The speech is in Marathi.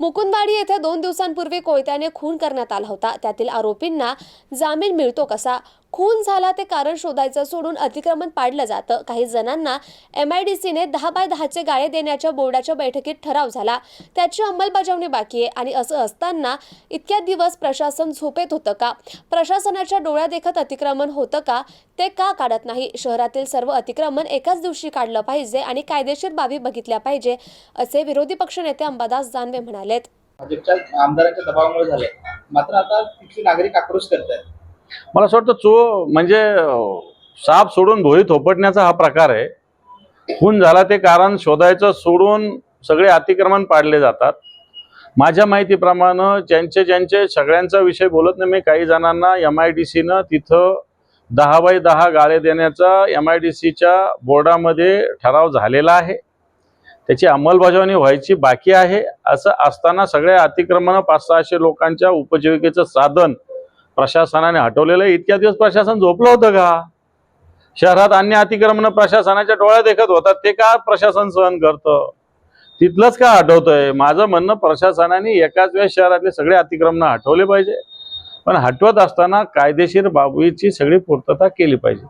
मुकुंदवाडी येथे दोन दिवसांपूर्वी कोयत्याने खून करण्यात आला होता. त्यातील आरोपींना जामीन मिळतो कसा? खून झाला ते कारण शोधायचं सोडून अतिक्रमण पाडलं जातं. काही जणांना एम आय डी सीने दहा बाय दहाचे गाळे देण्याच्या बोर्डाच्या बैठकीत ठराव झाला. त्याची अंमलबजावणी बाकी आहे आणि असं असताना इतक्या दिवस प्रशासन झोपेत होतं का? प्रशासनाच्या डोळ्या देखत अतिक्रमण होतं का? ते का काढत नाही? शहरातील सर्व अतिक्रमण एकाच दिवशी काढलं पाहिजे आणि कायदेशीर बाबी बघितल्या पाहिजे असे विरोधी पक्षनेते अंबादास जानवे म्हणालेत. भाजपच्या आमदारांच्या दबावामुळे झाले मात्र आता तिथले नागरिक आक्रोश करत आहेत मला असं वाटतं चो म्हणजे साप सोडून भोई थोपटण्याचा हा प्रकार आहे. खून झाला ते कारण शोधायचं सोडून सगळे अतिक्रमण पाडले जातात. माझ्या माहितीप्रमाणे ज्यांचे ज्यांचे सगळ्यांचा विषय बोलत नाही मी काही जणांना एम आय डी सीनं तिथं दहा बाय दहा गाळे देण्याचा एम आय डी सीच्या बोर्डामध्ये ठराव झालेला आहे. त्याची अंमलबजावणी व्हायची बाकी आहे. असं असताना सगळ्या अतिक्रमण पाच सहाशे लोकांच्या उपजीविकेचं साधन प्रशासनाने हटवलेलं इतक्या दिवस प्रशासन झोपलं होतं का? शहरात अन्य अतिक्रमण प्रशासनाच्या डोळ्या देखत होतात. ते का प्रशासन सहन करतं? तिथलंच का हटवतंय? माझं म्हणणं प्रशासनाने एकाच वेळेस शहरातले सगळे अतिक्रमण हटवले पाहिजे. पण हटवत असताना कायदेशीर बाबीची सगळी पूर्तता केली पाहिजे.